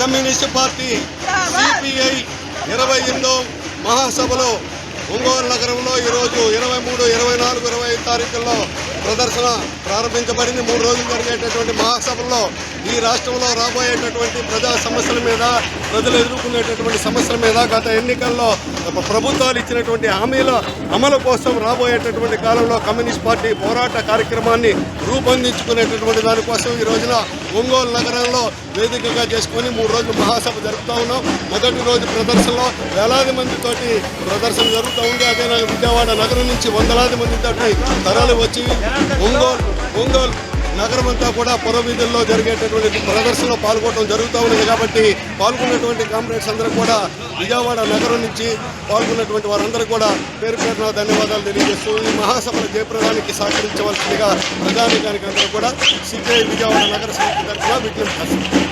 Communist party CPI ఇరవై ఎనిమిదో మహాసభలో ఒంగోలు నగరంలో ఈరోజు ఇరవై మూడు ఇరవై నాలుగు ఇరవై ఐదు తారీఖుల్లో ప్రదర్శన ప్రారంభించబడింది. మూడు రోజులు జరిగేటటువంటి మహాసభల్లో ఈ రాష్ట్రంలో రాబోయేటటువంటి ప్రజా సమస్యల మీద ప్రజలు ఎదుర్కొనేటటువంటి సమస్యల మీద గత ఎన్నికల్లో ప్రభుత్వాలు ఇచ్చినటువంటి హామీల అమలు కోసం రాబోయేటటువంటి కాలంలో కమ్యూనిస్ట్ పార్టీ పోరాట కార్యక్రమాన్ని రూపొందించుకునేటటువంటి దానికోసం ఈ రోజున ఒంగోలు నగరంలో వేదికగా చేసుకొని మూడు రోజులు మహాసభ జరుపుతా ఉన్నాం. మొదటి రోజు ప్రదర్శనలో వేలాది మందితోటి ప్రదర్శన జరుగుతూ ఉంది. అదే విజయవాడ నగరం నుంచి వందలాది మందితోటి తరలి వచ్చి ఒంగోలు ఒంగోలు నగరమంతా కూడా పురవీధుల్లో జరిగేటటువంటి ప్రదర్శనలో పాల్గొనడం జరుగుతూ ఉంది కాబట్టి పాల్గొన్నటువంటి కామ్రేడ్స్ అందరూ కూడా విజయవాడ నగరం నుంచి పాల్గొన్నటువంటి వారందరూ కూడా పేరు పేరున ధన్యవాదాలు తెలియజేస్తూ ఈ మహాసభల జయప్రదానికి సహకరించవలసిందిగా ప్రధానికానికి అందరూ కూడా సిపిఐ విజయవాడ నగర సమితి తరఫున విజ్ఞప్తి చేస్తున్నారు.